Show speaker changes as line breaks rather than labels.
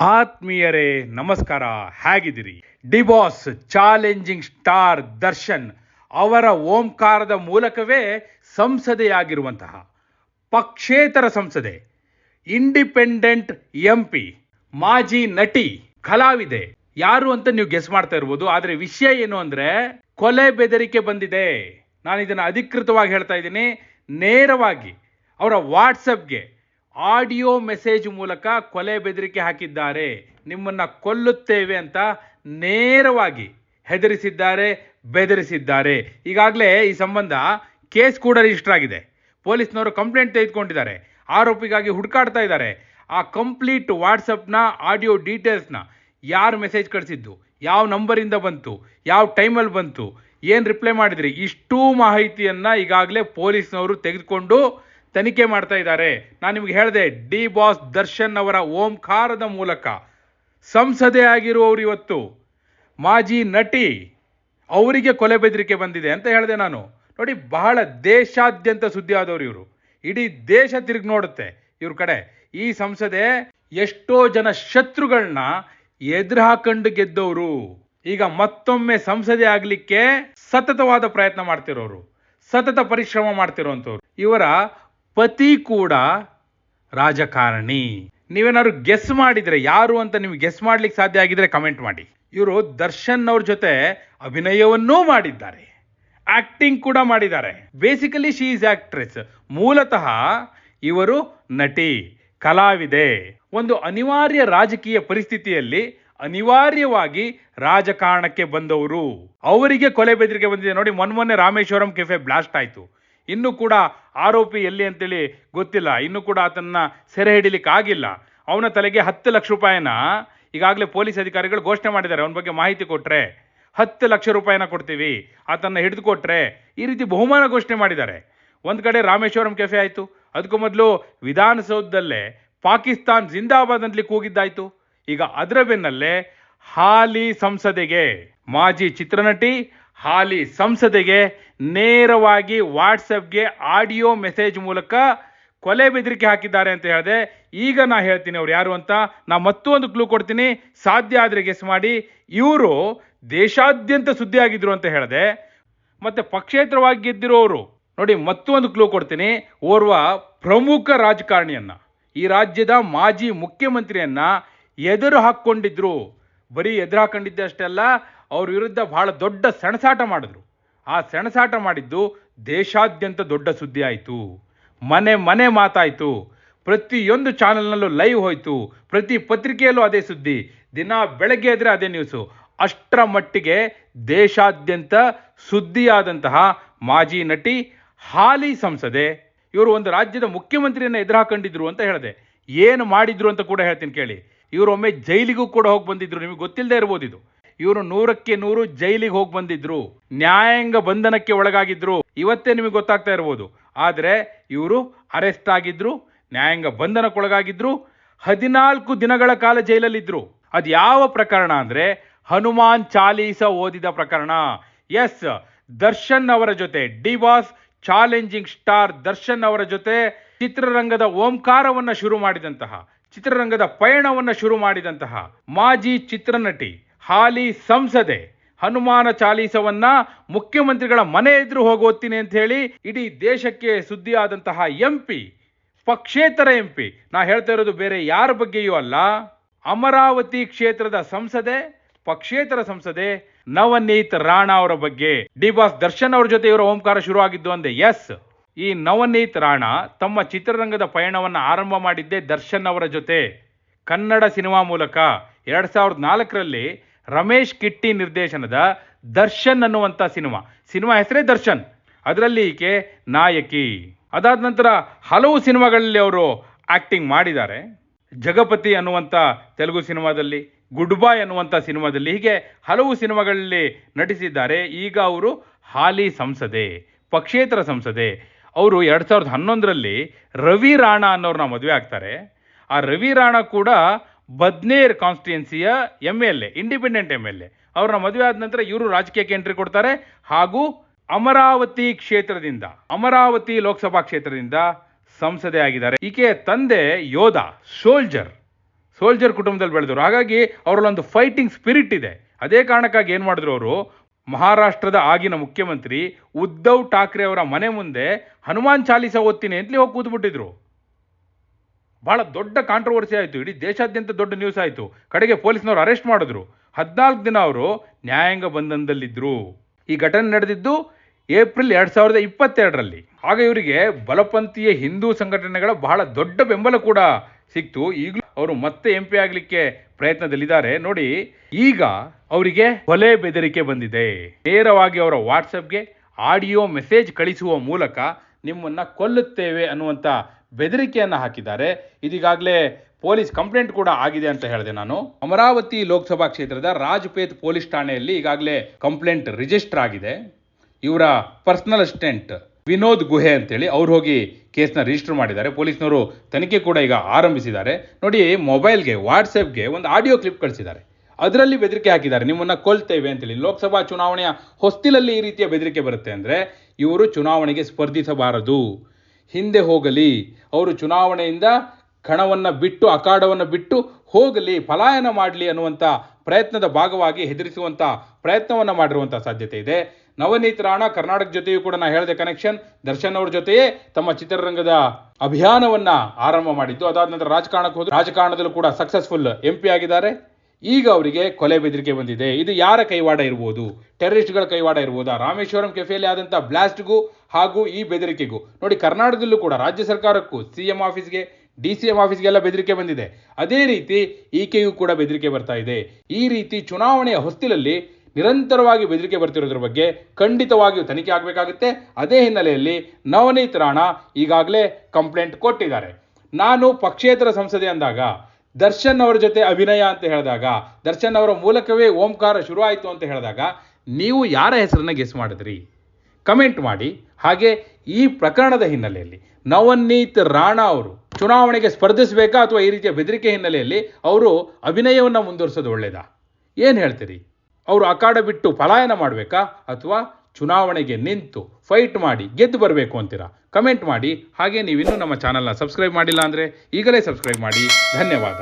ಆತ್ಮೀಯರೇ, ನಮಸ್ಕಾರ. ಹೇಗಿದ್ದೀರಿ? D boss challenging star Darshan ಅವರ ಓಂಕಾರದ ಮೂಲಕವೇ ಸಂಸದೆಯಾಗಿರುವಂತಹ ಪಕ್ಷೇತರ ಸಂಸದೆ, ಇಂಡಿಪೆಂಡೆಂಟ್ ಎಂ ಪಿ ಮಾಜಿ ನಟಿ, ಕಲಾವಿದೆ. ಯಾರು ಅಂತ ನೀವು ಗೆಸ್ ಮಾಡ್ತಾ ಇರ್ಬೋದು. ಆದರೆ ವಿಷಯ ಏನು ಅಂದ್ರೆ ಕೊಲೆ ಬೆದರಿಕೆ ಬಂದಿದೆ. ನಾನು ಇದನ್ನ ಅಧಿಕೃತವಾಗಿ ಹೇಳ್ತಾ ಇದ್ದೀನಿ. ನೇರವಾಗಿ ಅವರ ವಾಟ್ಸಪ್ಗೆ ಆಡಿಯೋ ಮೆಸೇಜ್ ಮೂಲಕ ಕೊಲೆ ಬೆದರಿಕೆ ಹಾಕಿದ್ದಾರೆ. ನಿಮ್ಮನ್ನ ಕೊಲ್ಲುತ್ತೇವೆ ಅಂತ ನೇರವಾಗಿ ಹೆದರಿಸಿದ್ದಾರೆ, ಬೆದರಿಸಿದ್ದಾರೆ. ಈಗಾಗಲೇ ಈ ಸಂಬಂಧ ಕೇಸ್ ಕೂಡ ರಿಜಿಸ್ಟರ್ ಆಗಿದೆ. ಪೊಲೀಸ್ನವರು ಕಂಪ್ಲೇಂಟ್ ತೆಗೆದುಕೊಂಡಿದ್ದಾರೆ. ಆರೋಪಿಗಾಗಿ ಹುಡುಕಾಡ್ತಾ ಇದ್ದಾರೆ. ಆ ಕಂಪ್ಲೀಟ್ ವಾಟ್ಸಪ್ನ, ಆಡಿಯೋ ಡೀಟೇಲ್ಸ್ನ ಯಾರು ಮೆಸೇಜ್ ಕಳಿಸಿದ್ದು, ಯಾವ ನಂಬರಿಂದ ಬಂತು, ಯಾವ ಟೈಮಲ್ಲಿ ಬಂತು, ಏನು ರಿಪ್ಲೈ ಮಾಡಿದ್ರಿ, ಇಷ್ಟೂ ಮಾಹಿತಿಯನ್ನು ಈಗಾಗಲೇ ಪೊಲೀಸ್ನವರು ತೆಗೆದುಕೊಂಡು ತನಿಖೆ ಮಾಡ್ತಾ ಇದ್ದಾರೆ. ನಾನು ನಿಮ್ಗೆ ಹೇಳಿದೆ, ಡಿ ಬಾಸ್ ದರ್ಶನ್ ಅವರ ಓಂಕಾರದ ಮೂಲಕ ಸಂಸದೆ ಆಗಿರುವವರು ಇವತ್ತು. ಮಾಜಿ ನಟಿ ಅವರಿಗೆ ಕೊಲೆ ಬೆದರಿಕೆ ಬಂದಿದೆ ಅಂತ ಹೇಳಿದೆ ನಾನು. ನೋಡಿ, ಬಹಳ ದೇಶಾದ್ಯಂತ ಸುದ್ದಿ ಆದವರು ಇವರು. ಇಡೀ ದೇಶ ತಿರುಗಿ ನೋಡುತ್ತೆ ಇವ್ರ ಕಡೆ. ಈ ಸಂಸದೆ ಎಷ್ಟೋ ಜನ ಶತ್ರುಗಳನ್ನ ಎದುರು ಹಾಕೊಂಡು ಗೆದ್ದವರು. ಈಗ ಮತ್ತೊಮ್ಮೆ ಸಂಸದೆ ಆಗ್ಲಿಕ್ಕೆ ಸತತವಾದ ಪ್ರಯತ್ನ ಮಾಡ್ತಿರೋರು. ಸತತ ಪರಿಶ್ರಮ ಮಾಡ್ತಿರೋಂಥವ್ರು. ಇವರ ಪತಿ ಕೂಡ ರಾಜಕಾರಣಿ. ನೀವೇನಾದ್ರು ಗೆಸ್ ಮಾಡಿದ್ರೆ ಯಾರು ಅಂತ ನಿಮ್ಗೆ ಗೆಸ್ ಮಾಡ್ಲಿಕ್ಕೆ ಸಾಧ್ಯ ಆಗಿದ್ರೆ ಕಮೆಂಟ್ ಮಾಡಿ. ಇವರು ದರ್ಶನ್ ಅವ್ರ ಜೊತೆ ಅಭಿನಯವನ್ನೂ ಮಾಡಿದ್ದಾರೆ. ಆಕ್ಟಿಂಗ್ ಕೂಡ ಮಾಡಿದ್ದಾರೆ. ಬೇಸಿಕಲಿ ಶಿ ಈಸ್ ಆಕ್ಟ್ರೆಸ್ ಮೂಲತಃ ಇವರು ನಟಿ, ಕಲಾವಿದೆ. ಒಂದು ಅನಿವಾರ್ಯ ರಾಜಕೀಯ ಪರಿಸ್ಥಿತಿಯಲ್ಲಿ ಅನಿವಾರ್ಯವಾಗಿ ರಾಜಕಾರಣಕ್ಕೆ ಬಂದವರು. ಅವರಿಗೆ ಕೊಲೆ ಬೆದರಿಕೆ ಬಂದಿದೆ. ನೋಡಿ, ಮೊನ್ನೆ ರಾಮೇಶ್ವರಂ ಕೆಫೆ ಬ್ಲಾಸ್ಟ್ ಆಯ್ತು. ಇನ್ನು ಕೂಡ ಆರೋಪಿ ಎಲ್ಲಿ ಅಂತೇಳಿ ಗೊತ್ತಿಲ್ಲ. ಇನ್ನೂ ಕೂಡ ಆತನ್ನ ಸೆರೆ ಹಿಡಿಲಿಕ್ಕಾಗಿಲ್ಲ ಅವನ ತಲೆಗೆ ಹತ್ತು ಲಕ್ಷ ರೂಪಾಯಿನ ಈಗಾಗಲೇ ಪೊಲೀಸ್ ಅಧಿಕಾರಿಗಳು ಘೋಷಣೆ ಮಾಡಿದ್ದಾರೆ. ಅವನ ಬಗ್ಗೆ ಮಾಹಿತಿ ಕೊಟ್ಟರೆ ಹತ್ತು ಲಕ್ಷ ರೂಪಾಯಿನ ಕೊಡ್ತೀವಿ. ಆತನ್ನ ಹಿಡಿದು ಕೊಟ್ಟರೆ ಈ ರೀತಿ ಬಹುಮಾನ ಘೋಷಣೆ ಮಾಡಿದ್ದಾರೆ. ಒಂದು ಕಡೆ ರಾಮೇಶ್ವರಂ ಕೆಫೆ ಆಯಿತು. ಅದಕ್ಕೂ ಮೊದಲು ವಿಧಾನಸೌಧದಲ್ಲೇ ಪಾಕಿಸ್ತಾನ್ ಜಿಂದಾಬಾದ್ ಅಂತಲಿ ಕೂಗಿದ್ದಾಯ್ತು. ಈಗ ಅದರ ಬೆನ್ನಲ್ಲೇ ಹಾಲಿ ಸಂಸದೆಗೆ ಮಾಜಿ ಚಿತ್ರನಟಿ ಹಾಲಿ ಸಂಸದೆಗೆ ನೇರವಾಗಿ ವಾಟ್ಸಪ್ಗೆ ಆಡಿಯೋ ಮೆಸೇಜ್ ಮೂಲಕ ಕೊಲೆ ಬೆದರಿಕೆ ಹಾಕಿದ್ದಾರೆ ಅಂತ ಹೇಳಿದೆ, ಈಗ ನಾ ಹೇಳ್ತೀನಿ ಅವ್ರು ಯಾರು ಅಂತ, ನಾ ಮತ್ತೊಂದು ಕ್ಲೂ ಕೊಡ್ತೀನಿ, ಸಾಧ್ಯ ಆದರೆ ಗೆಸ್ ಮಾಡಿ. ಇವರು ದೇಶಾದ್ಯಂತ ಸುದ್ದಿ ಆಗಿದ್ರು ಅಂತ ಹೇಳಿದೆ, ಮತ್ತೆ ಪಕ್ಷೇತರವಾಗಿ ಗೆದ್ದಿರೋರು, ನೋಡಿ ಮತ್ತೊಂದು ಕ್ಲೂ ಕೊಡ್ತೀನಿ, ಓರ್ವ ಪ್ರಮುಖ ರಾಜಕಾರಣಿಯನ್ನ, ಈ ರಾಜ್ಯದ ಮಾಜಿ ಮುಖ್ಯಮಂತ್ರಿಯನ್ನ ಎದುರು ಹಾಕ್ಕೊಂಡಿದ್ರು. ಬರೀ ಎದುರು ಹಾಕೊಂಡಿದ್ದೆ ಅಷ್ಟೇ ಅಲ್ಲ, ಅವ್ರ ವಿರುದ್ಧ ಬಹಳ ದೊಡ್ಡ ಸಣಸಾಟ ಮಾಡಿದ್ರು. ಆ ಸೆಣಸಾಟ ಮಾಡಿದ್ದು ದೇಶಾದ್ಯಂತ ದೊಡ್ಡ ಸುದ್ದಿ ಆಯಿತು. ಮನೆ ಮನೆ ಮಾತಾಯಿತು. ಪ್ರತಿಯೊಂದು ಚಾನೆಲ್ನಲ್ಲೂ ಲೈವ್ ಹೋಯಿತು. ಪ್ರತಿ ಪತ್ರಿಕೆಯಲ್ಲೂ ಅದೇ ಸುದ್ದಿ. ದಿನ ಬೆಳಗ್ಗೆ ಆದರೆ ಅದೇ ನ್ಯೂಸು. ಅಷ್ಟರ ಮಟ್ಟಿಗೆ ದೇಶಾದ್ಯಂತ ಸುದ್ದಿಯಾದಂತಹ ಮಾಜಿ ನಟಿ ಹಾಲಿ ಸಂಸದೆ ಇವರು ಒಂದು ರಾಜ್ಯದ ಮುಖ್ಯಮಂತ್ರಿಯನ್ನು ಎದುರು ಹಾಕೊಂಡಿದ್ರು ಅಂತ ಹೇಳಿದೆ. ಏನು ಮಾಡಿದ್ರು ಅಂತ ಕೂಡ ಹೇಳ್ತೀನಿ ಕೇಳಿ. ಇವರೊಮ್ಮೆ ಜೈಲಿಗೂ ಕೂಡ ಹೋಗಿ ಬಂದಿದ್ರು. ನಿಮಗೆ ಗೊತ್ತಿಲ್ಲದೆ ಇರ್ಬೋದು ಇದು. ಇವರು ನೂರಕ್ಕೆ ನೂರು ಜೈಲಿಗೆ ಹೋಗಿ ಬಂದಿದ್ರು. ನ್ಯಾಯಾಂಗ ಬಂಧನಕ್ಕೆ ಒಳಗಾಗಿದ್ರು. ಇವತ್ತೇ ನಿಮಗೆ ಗೊತ್ತಾಗ್ತಾ ಇರ್ಬೋದು. ಆದರೆ ಇವರು ಅರೆಸ್ಟ್ ಆಗಿದ್ರು, ನ್ಯಾಯಾಂಗ ಬಂಧನಕ್ಕೊಳಗಾಗಿದ್ರು ಹದಿನಾಲ್ಕು ದಿನಗಳ ಕಾಲ ಜೈಲಲ್ಲಿದ್ರು. ಅದು ಯಾವ ಪ್ರಕರಣ ಅಂದ್ರೆ ಹನುಮಾನ್ ಚಾಲೀಸ ಓದಿದ ಪ್ರಕರಣ. ಎಸ್, ದರ್ಶನ್ ಅವರ ಜೊತೆ, D boss challenging star Darshan ಅವರ ಜೊತೆ ಚಿತ್ರರಂಗದ ಓಂಕಾರವನ್ನ ಶುರು ಮಾಡಿದಂತಹ, ಚಿತ್ರರಂಗದ ಪಯಣವನ್ನ ಶುರು ಮಾಡಿದಂತಹ ಮಾಜಿ ಚಿತ್ರನಟಿ ಹಾಲಿ ಸಂಸದೆ ಹನುಮಾನ ಚಾಲೀಸವನ್ನ ಮುಖ್ಯಮಂತ್ರಿಗಳ ಮನೆ ಎದುರು ಹೋಗೋತ್ತೀನಿ ಅಂತ ಹೇಳಿ ಇಡೀ ದೇಶಕ್ಕೆ ಸುದ್ದಿಯಾದಂತಹ ಎಂಪಿ ಪಕ್ಷೇತರ ಎಂಪಿ ನಾ ಹೇಳ್ತಾ ಇರೋದು ಬೇರೆ ಯಾರ ಬಗ್ಗೆಯೂ ಅಲ್ಲ, ಅಮರಾವತಿ ಕ್ಷೇತ್ರದ ಸಂಸದೆ, ಪಕ್ಷೇತರ ಸಂಸದೆ ನವನೀತ್ ರಾಣಾ ಅವರ ಬಗ್ಗೆ ಡಿ ಬಾಸ್ ದರ್ಶನ್ ಅವರ ಜೊತೆ ಇವರ ಓಂಕಾರ ಶುರು ಆಗಿದ್ದು ಅಂದೆ ಎಸ್ ಈ ನವನೀತ್ ರಾಣಾ ತಮ್ಮ ಚಿತ್ರರಂಗದ ಪಯಣವನ್ನು ಆರಂಭ ಮಾಡಿದ್ದೇ ದರ್ಶನ್ ಅವರ ಜೊತೆ. ಕನ್ನಡ ಸಿನಿಮಾ ಮೂಲಕ ಎರಡ್ ಸಾವಿರದ ನಾಲ್ಕರಲ್ಲಿ ರಮೇಶ್ ಕಿಟ್ಟಿ ನಿರ್ದೇಶನದ ದರ್ಶನ್ ಅನ್ನುವಂಥ ಸಿನಿಮಾ. ಸಿನಿಮಾ ಹೆಸರೇ ದರ್ಶನ್. ಅದರಲ್ಲಿ ಈಕೆ ನಾಯಕಿ. ಅದಾದ ನಂತರ ಹಲವು ಸಿನಿಮಾಗಳಲ್ಲಿ ಅವರು ಆ್ಯಕ್ಟಿಂಗ್ ಮಾಡಿದ್ದಾರೆ. ಜಗಪತಿ ಅನ್ನುವಂಥ ತೆಲುಗು ಸಿನಿಮಾದಲ್ಲಿ, ಗುಡ್ ಬಾಯ್ ಅನ್ನುವಂಥ ಸಿನಿಮಾದಲ್ಲಿ ಹೀಗೆ ಹಲವು ಸಿನಿಮಾಗಳಲ್ಲಿ ನಟಿಸಿದ್ದಾರೆ. ಈಗ ಅವರು ಹಾಲಿ ಸಂಸದೆ, ಪಕ್ಷೇತರ ಸಂಸದೆ. ಅವರು ಎರಡು ಸಾವಿರದ ಹನ್ನೊಂದರಲ್ಲಿ ರವಿ ರಾಣಾ ಅನ್ನೋರನ್ನ ಮದುವೆ ಆಗ್ತಾರೆ. ಆ ರವಿ ರಾಣಾ ಕೂಡ Badnera ಕಾನ್ಸ್ಟಿಟ್ಯುಯೆನ್ಸಿಯ M L A, independent M L A. ಅವ್ರನ್ನ ಮದುವೆ ಆದ ನಂತರ ಇವರು ರಾಜಕೀಯಕ್ಕೆ ಎಂಟ್ರಿ ಕೊಡ್ತಾರೆ. ಹಾಗೂ ಅಮರಾವತಿ ಕ್ಷೇತ್ರದಿಂದ, ಅಮರಾವತಿ ಲೋಕಸಭಾ ಕ್ಷೇತ್ರದಿಂದ ಸಂಸದೆ ಆಗಿದ್ದಾರೆ. ಈಕೆ ತಂದೆ ಯೋಧ, ಸೋಲ್ಜರ್. ಸೋಲ್ಜರ್ ಕುಟುಂಬದಲ್ಲಿ ಬೆಳೆದರು ಹಾಗಾಗಿ ಅವರಲ್ಲೊಂದು ಫೈಟಿಂಗ್ ಸ್ಪಿರಿಟ್ ಇದೆ. ಅದೇ ಕಾರಣಕ್ಕಾಗಿ ಏನು ಮಾಡಿದ್ರು ಅವರು? ಮಹಾರಾಷ್ಟ್ರದ ಆಗಿನ ಮುಖ್ಯಮಂತ್ರಿ ಉದ್ಧವ್ ಠಾಕ್ರೆ ಅವರ ಮನೆ ಮುಂದೆ ಹನುಮಾನ್ ಚಾಲೀಸ ಓದ್ತೀನಿ ಅಂತಲೇ ಹೋಗಿ ಕೂತ್ಬಿಟ್ಟಿದ್ರು. ಬಹಳ ದೊಡ್ಡ ಕಾಂಟ್ರವರ್ಸಿ ಆಯಿತು. ಇಡೀ ದೇಶಾದ್ಯಂತ ದೊಡ್ಡ ನ್ಯೂಸ್ ಆಯಿತು. ಕಡೆಗೆ ಪೊಲೀಸ್ನವರು ಅರೆಸ್ಟ್ ಮಾಡಿದ್ರು. ಹದಿನಾಲ್ಕು ದಿನ ಅವರು ನ್ಯಾಯಾಂಗ ಬಂಧನದಲ್ಲಿದ್ದರು ಈ ಘಟನೆ ನಡೆದಿದ್ದು ಏಪ್ರಿಲ್ ಎರಡು ಸಾವಿರದ ಇಪ್ಪತ್ತೆರಡರಲ್ಲಿ. ಆಗ ಇವರಿಗೆ ಬಲಪಂಥೀಯ ಹಿಂದೂ ಸಂಘಟನೆಗಳ ಬಹಳ ದೊಡ್ಡ ಬೆಂಬಲ ಕೂಡ ಸಿಕ್ತು. ಈಗಲೂ ಅವರು ಮತ್ತೆ ಎಂ ಪಿ ಆಗಲಿಕ್ಕೆ ಪ್ರಯತ್ನದಲ್ಲಿದ್ದಾರೆ. ನೋಡಿ, ಈಗ ಅವರಿಗೆ ಕೊಲೆ ಬೆದರಿಕೆ ಬಂದಿದೆ. ನೇರವಾಗಿ ಅವರ ವಾಟ್ಸಪ್ಗೆ ಆಡಿಯೋ ಮೆಸೇಜ್ ಕಳಿಸುವ ಮೂಲಕ ನಿಮ್ಮನ್ನು ಕೊಲ್ಲುತ್ತೇವೆ ಅನ್ನುವಂಥ ಬೆದರಿಕೆಯನ್ನು ಹಾಕಿದ್ದಾರೆ. ಇದೀಗಾಗಲೇ ಪೊಲೀಸ್ ಕಂಪ್ಲೇಂಟ್ ಕೂಡ ಆಗಿದೆ ಅಂತ ಹೇಳಿದೆ ನಾನು. ಅಮರಾವತಿ ಲೋಕಸಭಾ ಕ್ಷೇತ್ರದ ರಾಜ್ಪೇತ್ ಪೊಲೀಸ್ ಠಾಣೆಯಲ್ಲಿ ಈಗಾಗಲೇ ಕಂಪ್ಲೇಂಟ್ ರಿಜಿಸ್ಟರ್ ಆಗಿದೆ. ಇವರ ಪರ್ಸನಲ್ ಅಸಿಸ್ಟೆಂಟ್ ವಿನೋದ್ ಗುಹೆ ಅಂತೇಳಿ ಅವ್ರು ಹೋಗಿ ಕೇಸ್ನ ರಿಜಿಸ್ಟರ್ ಮಾಡಿದ್ದಾರೆ. ಪೊಲೀಸ್ನವರು ತನಿಖೆ ಕೂಡ ಈಗ ಆರಂಭಿಸಿದ್ದಾರೆ. ನೋಡಿ, ಮೊಬೈಲ್ಗೆ, ವಾಟ್ಸಪ್ಗೆ ಒಂದು ಆಡಿಯೋ ಕ್ಲಿಪ್ ಕಳಿಸಿದ್ದಾರೆ. ಅದರಲ್ಲಿ ಬೆದರಿಕೆ ಹಾಕಿದ್ದಾರೆ. ನಿಮ್ಮನ್ನ ಕೊಲ್ತೇವೆ ಅಂತೇಳಿ. ಲೋಕಸಭಾ ಚುನಾವಣೆಯ ಹೊಸ್ತಿಲಲ್ಲಿ ಈ ರೀತಿಯ ಬೆದರಿಕೆ ಬರುತ್ತೆ ಅಂದರೆ ಇವರು ಚುನಾವಣೆಗೆ ಸ್ಪರ್ಧಿಸಬಾರದು. ಹಿಂದೆ ಹೋಗಲಿ. ಅವರು ಚುನಾವಣೆಯಿಂದ ಕಣವನ್ನು ಬಿಟ್ಟು, ಅಖಾಡವನ್ನು ಬಿಟ್ಟು ಹೋಗಲಿ, ಪಲಾಯನ ಮಾಡಲಿ ಅನ್ನುವಂಥ ಪ್ರಯತ್ನದ ಭಾಗವಾಗಿ ಹೆದರಿಸುವಂಥ ಪ್ರಯತ್ನವನ್ನು ಮಾಡಿರುವಂಥ ಸಾಧ್ಯತೆ ಇದೆ. ನವನೀತ್ ರಾಣ ಕರ್ನಾಟಕ ಜೊತೆಯೂ ಕೂಡ ನಾ ಹೇಳಿದೆ ಕನೆಕ್ಷನ್ ದರ್ಶನ್ ಅವ್ರ ಜೊತೆಯೇ ತಮ್ಮ ಚಿತ್ರರಂಗದ ಅಭಿಯಾನವನ್ನ ಆರಂಭ ಮಾಡಿದ್ದು. ಅದಾದ ನಂತರ ರಾಜಕಾರಣಕ್ಕೆ ಹೋದ ರಾಜಕಾರಣದಲ್ಲೂ ಕೂಡ ಸಕ್ಸಸ್ಫುಲ್ ಎಂ ಪಿ ಆಗಿದ್ದಾರೆ. ಈಗ ಅವರಿಗೆ ಕೊಲೆ ಬೆದರಿಕೆ ಬಂದಿದೆ. ಇದು ಯಾರ ಕೈವಾಡ ಇರ್ಬೋದು? ಟೆರರಿಸ್ಟ್ಗಳ ಕೈವಾಡ ಇರ್ಬೋದಾ? ರಾಮೇಶ್ವರಂ ಕೆಫೆಯಲ್ಲಿ ಆದಂಥ ಬ್ಲಾಸ್ಟ್ಗೂ ಹಾಗೂ ಈ ಬೆದರಿಕೆಗೂ? ನೋಡಿ, ಕರ್ನಾಟಕದಲ್ಲೂ ಕೂಡ ರಾಜ್ಯ ಸರ್ಕಾರಕ್ಕೂ ಸಿ ಎಂ ಆಫೀಸ್ಗೆ, ಡಿ ಸಿ ಎಂ ಆಫೀಸ್ಗೆಲ್ಲ ಬೆದರಿಕೆ ಬಂದಿದೆ. ಅದೇ ರೀತಿ ಈಕೆಯೂ ಕೂಡ ಬೆದರಿಕೆ ಬರ್ತಾ ಇದೆ. ಈ ರೀತಿ ಚುನಾವಣೆಯ ಹೊಸ್ತಿಲಲ್ಲಿ ನಿರಂತರವಾಗಿ ಬೆದರಿಕೆ ಬರ್ತಿರೋದ್ರ ಬಗ್ಗೆ ಖಂಡಿತವಾಗಿಯೂ ತನಿಖೆ ಆಗಬೇಕಾಗುತ್ತೆ. ಅದೇ ಹಿನ್ನೆಲೆಯಲ್ಲಿ ನವನೀತ್ ರಾಣಾ ಈಗಾಗಲೇ ಕಂಪ್ಲೇಂಟ್ ಕೊಟ್ಟಿದ್ದಾರೆ. ನಾನು ಪಕ್ಷೇತರ ಸಂಸದೆ ಅಂದಾಗ ದರ್ಶನ್ ಅವರ ಜೊತೆ ಅಭಿನಯ ಅಂತ ಹೇಳಿದಾಗ, ದರ್ಶನ್ ಅವರ ಮೂಲಕವೇ ಓಂಕಾರ ಶುರುವಾಯಿತು ಅಂತ ಹೇಳಿದಾಗ, ನೀವು ಯಾರ ಹೆಸರನ್ನ ಗೆಸ್ ಮಾಡಿದ್ರಿ? ಕಮೆಂಟ್ ಮಾಡಿ. ಹಾಗೆ ಈ ಪ್ರಕರಣದ ಹಿನ್ನೆಲೆಯಲ್ಲಿ ನವನೀತ್ ರಾಣಾ ಅವರು ಚುನಾವಣೆಗೆ ಸ್ಪರ್ಧಿಸಬೇಕಾ ಅಥವಾ ಈ ರೀತಿಯ ಬೆದರಿಕೆ ಹಿನ್ನೆಲೆಯಲ್ಲಿ ಅವರು ಅಭಿನಯವನ್ನು ಮುಂದುವರಿಸೋದು ಒಳ್ಳೆಯದಾ ಏನು ಹೇಳ್ತೀರಿ? ಅವರು ಅಖಾಡ ಬಿಟ್ಟು ಪಲಾಯನ ಮಾಡಬೇಕಾ ಅಥವಾ ಚುನಾವಣೆಗೆ ನಿಂತು ಫೈಟ್ ಮಾಡಿ ಗೆದ್ದು ಬರಬೇಕು ಅಂತೀರಾ? ಕಮೆಂಟ್ ಮಾಡಿ. ಹಾಗೆ ನೀವಿನ್ನೂ ನಮ್ಮ ಚಾನಲ್ನ ಸಬ್ಸ್ಕ್ರೈಬ್ ಮಾಡಿಲ್ಲ ಅಂದರೆ ಈಗಲೇ ಸಬ್ಸ್ಕ್ರೈಬ್ ಮಾಡಿ. ಧನ್ಯವಾದ.